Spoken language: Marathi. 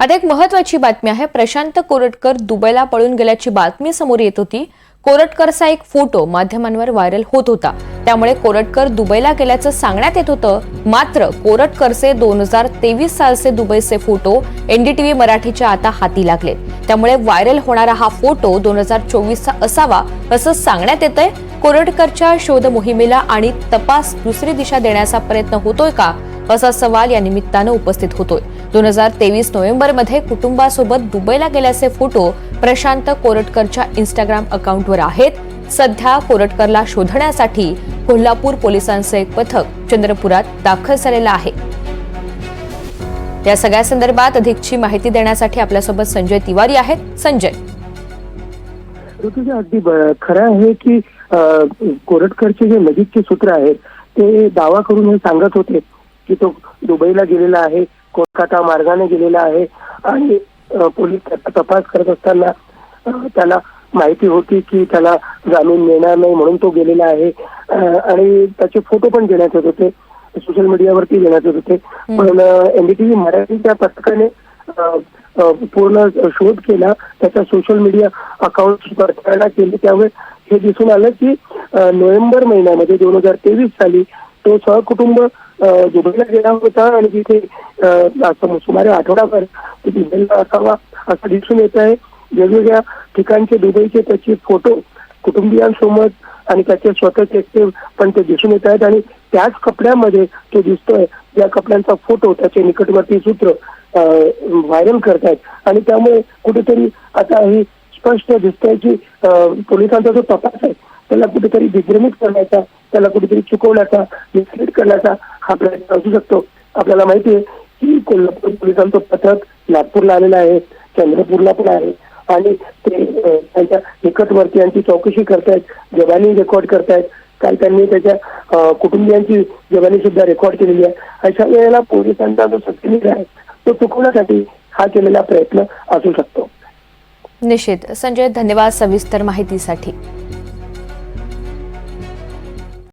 आता एक महत्वाची बातमी आहे. प्रशांत कोरटकर दुबईला पळून गेल्याची बातमी समोर येत होती. कोरटकरचा एक फोटो माध्यमांवर व्हायरल होत होता. त्यामुळे कोरटकर दुबईला गेल्याचं सांगण्यात येत होतं. मात्र कोरटकरचे दोन हजार तेवीस सालचे दुबईचे फोटो एनडीटीव्ही मराठीच्या आता हाती लागले त्यामुळे व्हायरल होणारा हा फोटो दोन हजार चोवीसचा असावा असं सांगण्यात येतंय. कोरटकरच्या शोध मोहिमेला आणि तपास दुसरी दिशा देण्याचा प्रयत्न होतोय का असा सवाल या निमित्तानं उपस्थित होतोय. दोन हजार तेवीस नोव्हेंबरमध्ये कुटुंबासोबत दुबईला गेल्याचे फोटो प्रशांत कोरटकरच्या इंस्टाग्राम अकाउंटवर आहेत. सध्या कोरटकरला शोधण्यासाठी कोल्हापूर पोलिसांचं एक पथक चंद्रपुरात दाखल झालेलं आहे. या सगळ्या संदर्भात अधिकची माहिती देण्यासाठी आपल्यासोबत संजय तिवारी आहेत. संजय. अगदी खरं आहे की कोरटकरचे जे नजीकचे सूत्र आहेत ते दावा करून हे सांगत होते. की तो दुबईला गेलेला आहे कोलकाता मार्गाने गेलेला आहे आणि पोलीस त्याचा तपास करत असताना त्याला माहिती होती की त्याला जामीन मिळणार नाही म्हणून तो गेलेला आहे. आणि त्याचे फोटो पण देण्यात येत होते. सोशल मीडियावरती देण्यात येत होते. पण एनडीटीव्ही मराठीच्या पथकाने पूर्ण शोध केला. त्याचा सोशल मीडिया अकाउंट पडताळणा केली. त्यामुळे हे दिसून आलं की नोव्हेंबर महिन्यामध्ये दोन हजार तेवीस साली तो सहकुटुंब दुबईला गेला होता आणि तिथे सुमारे आठवडाभर दुबईला असावा असं दिसून येत आहे. वेगवेगळ्या ठिकाणचे दुबईचे त्याचे फोटो कुटुंबियांसोबत आणि त्याचे स्वतःचे एकटे पण ते दिसून येत आहेत. आणि त्याच कपड्यामध्ये तो दिसतोय. त्या कपड्यांचा फोटो त्याचे निकटवर्ती सूत्र व्हायरल करतायत आणि त्यामुळे कुठेतरी आता ही स्पष्ट दिसतंय की पोलिसांचा जो तपास आहे त्याला कुठेतरी दिग्भ्रमित करण्याचा त्याला कुठेतरी चुकवण्याचा मिसलीड करण्याचा हा प्रयत्न असू शकतो. आपल्याला माहिती आहे की कोल्हापूर पोलिसांचं पथक नागपूरला आलेलं आहे चंद्रपूरला पण आहे. आणि ते त्यांच्या निकटवर्तीयांची चौकशी करतायत जबानी रेकॉर्ड करतायत. काल त्यांनी त्याच्या कुटुंबियांची जबानी सुद्धा रेकॉर्ड केलेली आहे. अशा वेळेला पोलिसांचा जो सत्य आहे तो चुकवण्यासाठी हा केलेला प्रयत्न असू शकतो. निश्चित. संजय धन्यवाद सविस्तर माहितीसाठी.